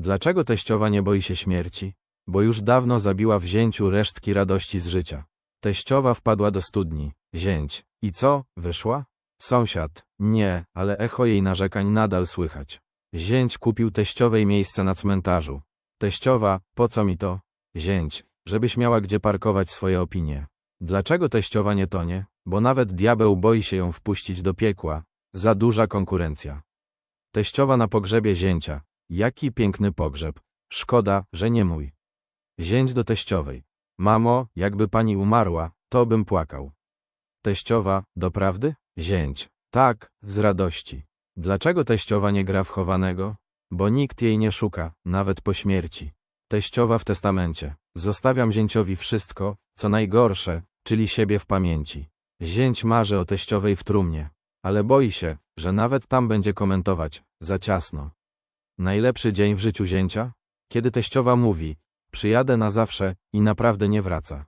Dlaczego teściowa nie boi się śmierci? Bo już dawno zabiła w zięciu resztki radości z życia. Teściowa wpadła do studni. Zięć. I co? Wyszła? Sąsiad. Nie, ale echo jej narzekań nadal słychać. Zięć kupił teściowej miejsce na cmentarzu. Teściowa, po co mi to? Zięć, żebyś miała gdzie parkować swoje opinie. Dlaczego teściowa nie tonie? Bo nawet diabeł boi się ją wpuścić do piekła. Za duża konkurencja. Teściowa na pogrzebie zięcia. Jaki piękny pogrzeb. Szkoda, że nie mój. Zięć do teściowej. Mamo, jakby pani umarła, to bym płakał. Teściowa, doprawdy? Zięć. Tak, z radości. Dlaczego teściowa nie gra w chowanego? Bo nikt jej nie szuka, nawet po śmierci. Teściowa w testamencie. Zostawiam zięciowi wszystko, co najgorsze, czyli siebie w pamięci. Zięć marzy o teściowej w trumnie, ale boi się, że nawet tam będzie komentować, za ciasno. Najlepszy dzień w życiu zięcia? Kiedy teściowa mówi, przyjadę na zawsze i naprawdę nie wraca.